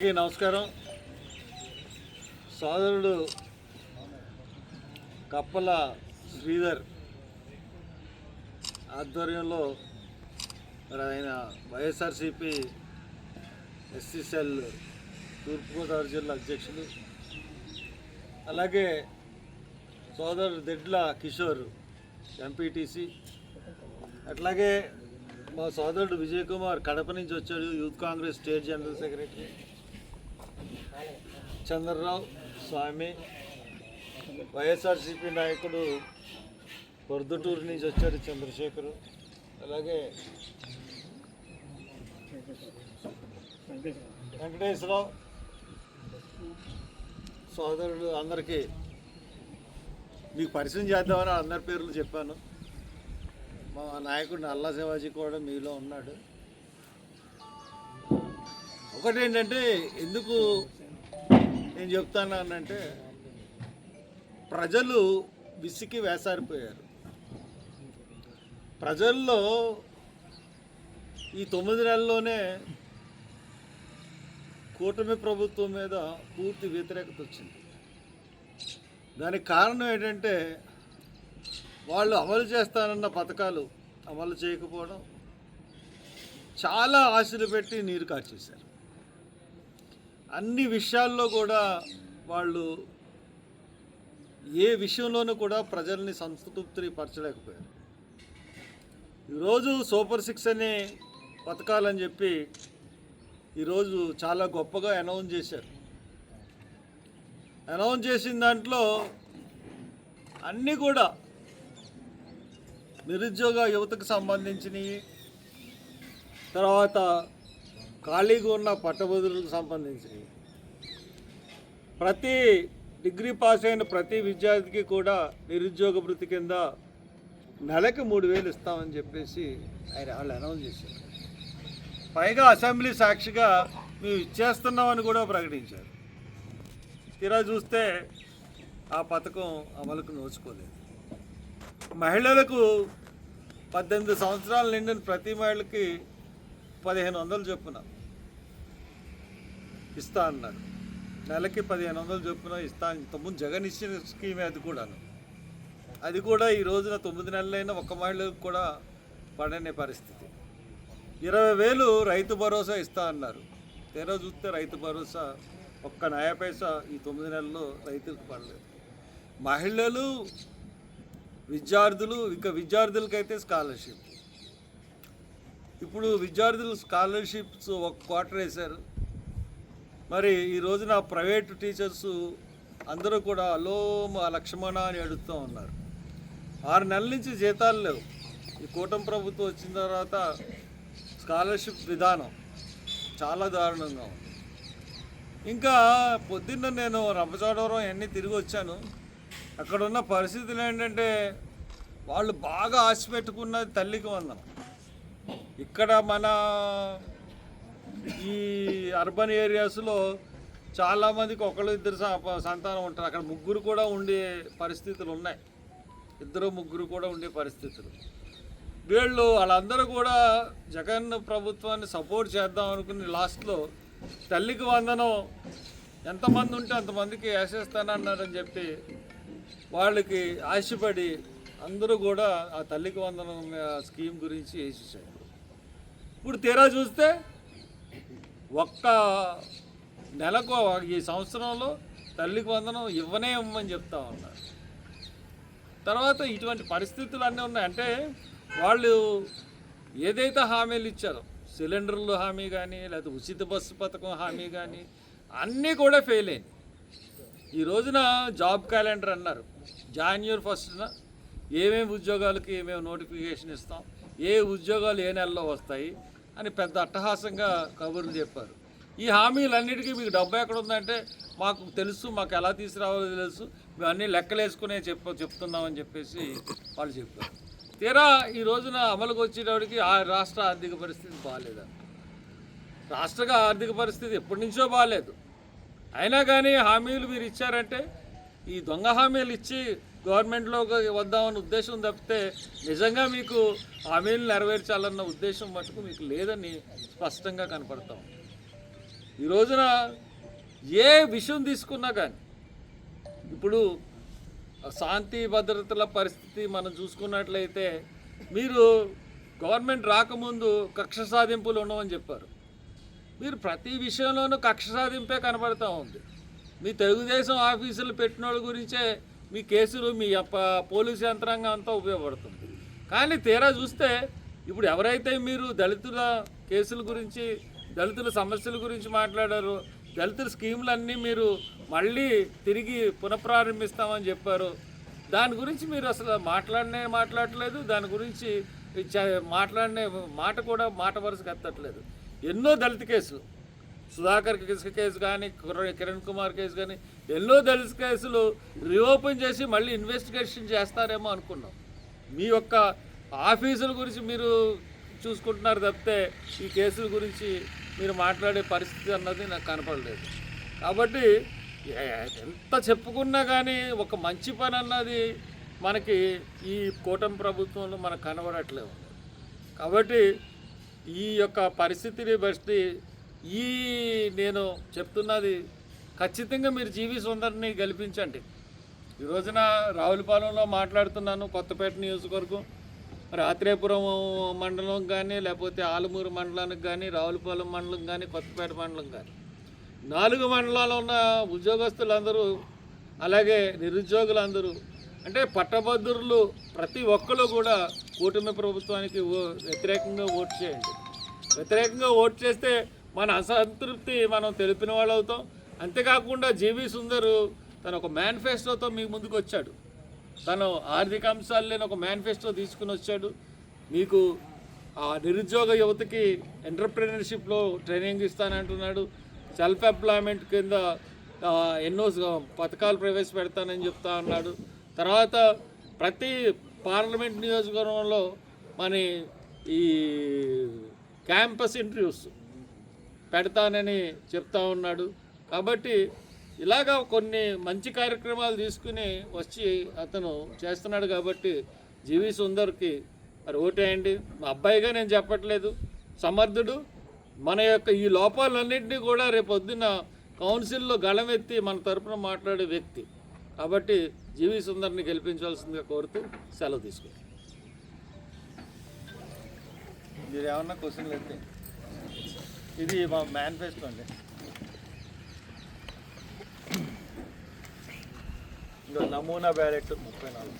అందరికీ నమస్కారం. సోదరుడు కప్పల శ్రీధర్ ఆధ్వర్యంలో మరి ఆయన వైఎస్ఆర్సిపి ఎస్సీసెల్ తూర్పుగోదావరి జిల్లా అధ్యక్షులు. అలాగే సోదరుడు దెడ్ల కిషోర్ ఎంపీటీసీ. అట్లాగే మా సోదరుడు విజయ్ కుమార్ కడప నుంచి వచ్చాడు youth Congress state general secretary. Chandrarao Swamy YSRCP నాయకుడు పొద్దుటూరు నుంచి వచ్చాడు చంద్రశేఖరు. అలాగే వెంకటేశ్వరరావు సోదరుడు అందరికీ మీకు పరిచయం చేద్దామని అందరి పేర్లు చెప్పాను. మా నాయకుడు నల్లా శివాజీ కూడా మీలో ఉన్నాడు. ఒకటేంటంటే ఎందుకు నేను చెప్తానంటే ప్రజలు విసికి వేసారిపోయారు. ప్రజల్లో ఈ తొమ్మిది నెలల్లోనే కూటమి ప్రభుత్వం మీద పూర్తి వ్యతిరేకత వచ్చింది. దానికి కారణం ఏంటంటే వాళ్ళు అమలు చేస్తానన్న పథకాలు అమలు చేయకపోవడం చాలా ఆశలు పెట్టి నీరు కార్చేశారు అన్ని విషయాల్లో కూడా వాళ్ళు ఏ విషయంలోనూ కూడా ప్రజల్ని సంతృప్తిని పరచలేకపోయారు ఈరోజు సూపర్ సిక్స్ అనే పథకాలని చెప్పి ఈరోజు చాలా గొప్పగా అనౌన్స్ చేశారు. అనౌన్స్ చేసిన దాంట్లో అన్నీ కూడా నిరుద్యోగ యువతకు సంబంధించినవి తర్వాత ఖాళీగా ఉన్న పట్టభద్రులకు సంబంధించినవి. ప్రతి డిగ్రీ పాస్ అయిన ప్రతి విద్యార్థికి కూడా నిరుద్యోగ భృతి కింద నెలకి మూడు వేలు ఇస్తామని చెప్పేసి ఆయన వాళ్ళు అనౌన్స్ చేశారు. పైగా అసెంబ్లీ సాక్షిగా మేము ఇచ్చేస్తున్నామని కూడా ప్రకటించారు. తీరా చూస్తే ఆ పథకం అమలుకు నోచుకోలేదు. మహిళలకు పద్దెనిమిది సంవత్సరాలు నిండిన ప్రతి మహిళకి పదిహేను వందలు చొప్పున ఇస్తా అన్నారు నెలకి పదిహేను వందలు చొప్పున ఇస్తా తొమ్మిది జగన్ ఇచ్చిన స్కీమే అది కూడాను. అది కూడా ఈ రోజున తొమ్మిది నెలలైనా ఒక్క మహిళకు కూడా పడనే పరిస్థితి. ఇరవై వేలు రైతు భరోసా ఇస్తా అన్నారు. తెర చూస్తే రైతు భరోసా ఒక్క నయా పైసా ఈ తొమ్మిది నెలల్లో రైతులకు పడలేదు. మహిళలు విద్యార్థులు ఇంకా విద్యార్థులకైతే స్కాలర్షిప్. ఇప్పుడు విద్యార్థులు స్కాలర్షిప్స్ ఒక క్వార్టర్ వేశారు. మరి ఈ రోజున ప్రైవేట్ టీచర్స్ అందరూ కూడా అలోమ లక్ష్మణ అని అడుగుతూ ఉన్నారు. ఆరు నెలల నుంచి జీతాలు లేవు. ఈ కూటమి ప్రభుత్వం వచ్చిన తర్వాత స్కాలర్షిప్ విధానం చాలా దారుణంగా ఉంది. ఇంకా పొద్దున్న నేను రంపచోడవరం అన్నీ తిరిగి వచ్చాను అక్కడ ఉన్న పరిస్థితులు ఏంటంటే వాళ్ళు బాగా ఆశ పెట్టుకున్నది తల్లికి వందనం. ఇక్కడ మన ఈ అర్బన్ ఏరియాస్లో చాలామందికి ఒకళ్ళు ఇద్దరు స- సంతానం ఉంటారు. అక్కడ ముగ్గురు కూడా ఉండే పరిస్థితులు ఉన్నాయి. ఇద్దరు ముగ్గురు కూడా ఉండే పరిస్థితులు. వీళ్ళు వాళ్ళందరూ కూడా జగన్ ప్రభుత్వాన్ని సపోర్ట్ చేద్దాం అనుకుని లాస్ట్లో తల్లికి వందనం ఎంతమంది ఉంటే అంతమందికి వేసేస్తానన్నారని చెప్పి వాళ్ళకి ఆశపడి అందరూ కూడా ఆ తల్లికి వందనం ఆ, స్కీమ్ గురించి వేసేసారు. ఇప్పుడు తీరా చూస్తే ఒక్క నెలకు ఈ సంవత్సరంలో తల్లికి వందనం ఇవ్వనే ఇవ్వమని చెప్తా ఉన్నారు. తర్వాత ఇటువంటి పరిస్థితులు అన్నీ ఉన్నాయి. అంటే వాళ్ళు ఏదైతే హామీలు ఇచ్చారో సిలిండర్లు హామీ కానీ లేకపోతే ఉచిత బస్సు పథకం హామీ కానీ అన్నీ కూడా ఫెయిల్ అయింది ఈ రోజున జాబ్ క్యాలెండర్ అన్నారు. జాన్యువరి ఫస్ట్న ఏమేమి ఉద్యోగాలకి ఏమేమి నోటిఫికేషన్ ఇస్తాం ఏ ఉద్యోగాలు ఏ నెలలో వస్తాయి అని పెద్ద అట్టహాసంగా కబుర్లు చెప్పారు. ఈ హామీలన్నిటికీ మీకు డబ్బు ఎక్కడ ఉందంటే మాకు తెలుసు మాకు ఎలా తీసుకురావాలో తెలుసు. మేము అన్నీ లెక్కలేసుకునే చెప్ప చెప్తున్నామని చెప్పేసి వాళ్ళు చెప్పారు. తీరా ఈ రోజున అమలుకు వచ్చేటప్పటికి ఆ రాష్ట్ర ఆర్థిక పరిస్థితి బాగాలేదు రాష్ట్ర ఆర్థిక పరిస్థితి ఎప్పటి నుంచో బాగాలేదు. అయినా కానీ హామీలు మీరు ఇచ్చారంటే ఈ దొంగ హామీలు ఇచ్చి గవర్నమెంట్లోకి వద్దామన్న ఉద్దేశం తప్పితే నిజంగా మీకు హామీలు నెరవేర్చాలన్న ఉద్దేశం మటుకు మీకు లేదని స్పష్టంగా కనపడతా ఉంది. ఈ రోజున ఏ విషయం తీసుకున్నా కానీ ఇప్పుడు శాంతి భద్రతల పరిస్థితి మనం చూసుకున్నట్లయితే మీరు గవర్నమెంట్ రాకముందు కక్ష సాధింపులు ఉండవని చెప్పారు. మీరు ప్రతి విషయంలోనూ కక్ష సాధింపే కనబడతా ఉంది. మీ తెలుగుదేశం ఆఫీసులు పెట్టిన వాళ్ళ గురించే మీ కేసులు మీ పోలీసు యంత్రాంగం అంతా ఉపయోగపడుతుంది. కానీ తీరా చూస్తే ఇప్పుడు ఎవరైతే మీరు దళితుల కేసుల గురించి దళితుల సమస్యల గురించి మాట్లాడారు దళితుల స్కీములన్నీ మీరు మళ్ళీ తిరిగి పునఃప్రారంభిస్తామని చెప్పారు. దాని గురించి మీరు అసలు మాట్లాడనే మాట్లాడలేదు. దాని గురించి మాట్లాడనే మాట కూడా మాట వరుసకు ఎత్తట్లేదు. ఎన్నో దళిత కేసులు. సుధాకర్ కేసు కేసు కానీ కుర్ర- కిరణ్ కుమార్ కేసు కానీ ఎన్నో దళిత కేసులు రీఓపెన్ చేసి మళ్ళీ ఇన్వెస్టిగేషన్ చేస్తారేమో అనుకున్నాం. మీ యొక్క ఆఫీసుల గురించి మీరు చూసుకుంటున్నారు తప్పితే ఈ కేసుల గురించి మీరు మాట్లాడే పరిస్థితి అన్నది నాకు కనపడలేదు. కాబట్టి ఎంత చెప్పుకున్నా కానీ ఒక మంచి పని అన్నది మనకి ఈ కూటమి ప్రభుత్వంలో మనకు కనబడట్లేదు. కాబట్టి ఈ యొక్క పరిస్థితిని బట్టి ఈ నేను చెప్తున్నది ఖచ్చితంగా మీరు జీవి సుందరిని గెలిపించండి. ఈ రోజున రావులపాలెంలో మాట్లాడుతున్నాను కొత్తపేట నియోజకవర్గం మరి ఆత్రేయపురం మండలం కానీ లేకపోతే ఆలమూరు మండలానికి కానీ రావులపాలెం మండలం కానీ కొత్తపేట మండలం కానీ నాలుగు మండలాల్లో ఉన్న ఉద్యోగస్తులందరూ అలాగే నిరుద్యోగులందరూ అంటే పట్టభద్రులు ప్రతి ఒక్కరు కూడా కూటమి ప్రభుత్వానికి ఓ వ్యతిరేకంగా ఓటు చేయండి. వ్యతిరేకంగా ఓటు చేస్తే మన అసంతృప్తి మనం తెలిపిన వాళ్ళు అవుతాం. అంతేకాకుండా జీవి సుందర్ తన ఒక మేనిఫెస్టోతో మీ ముందుకు వచ్చాడు. తను ఆర్థిక అంశాలు లేని ఒక మేనిఫెస్టో తీసుకుని వచ్చాడు. మీకు ఆ నిరుద్యోగ యువతకి ఎంటర్ప్రినర్షిప్లో ట్రైనింగ్ ఇస్తానంటున్నాడు. సెల్ఫ్ ఎంప్లాయ్మెంట్ కింద ఎన్నో పథకాలు ప్రవేశపెడతానని చెప్తా అన్నాడు. తర్వాత ప్రతి పార్లమెంట్ నియోజకవర్గంలో మన ఈ క్యాంపస్ ఇంటర్వ్యూస్ పెడతానని చెప్తా ఉన్నాడు. కాబట్టి ఇలాగా కొన్ని మంచి కార్యక్రమాలు తీసుకుని వచ్చి అతను చేస్తున్నాడు కాబట్టి జీవి సుందర్కి మరి ఓటేయండి. మా అబ్బాయిగా నేను చెప్పట్లేదు. సమర్థుడు. మన యొక్క ఈ లోపాలన్నింటినీ కూడా రేపు పొద్దున్న కౌన్సిల్లో గళమెత్తి మన తరపున మాట్లాడే వ్యక్తి. కాబట్టి జీవి సుందర్ని గెలిపించాల్సిందిగా కోరుతూ సెలవు తీసుకోండి మీరు ఏమన్నా క్వశ్చన్లు అయితే ఇది మా మేనిఫెస్టో అండి. ఇంకా నమూనా బ్యాలెట్ ముప్పై నాలుగు.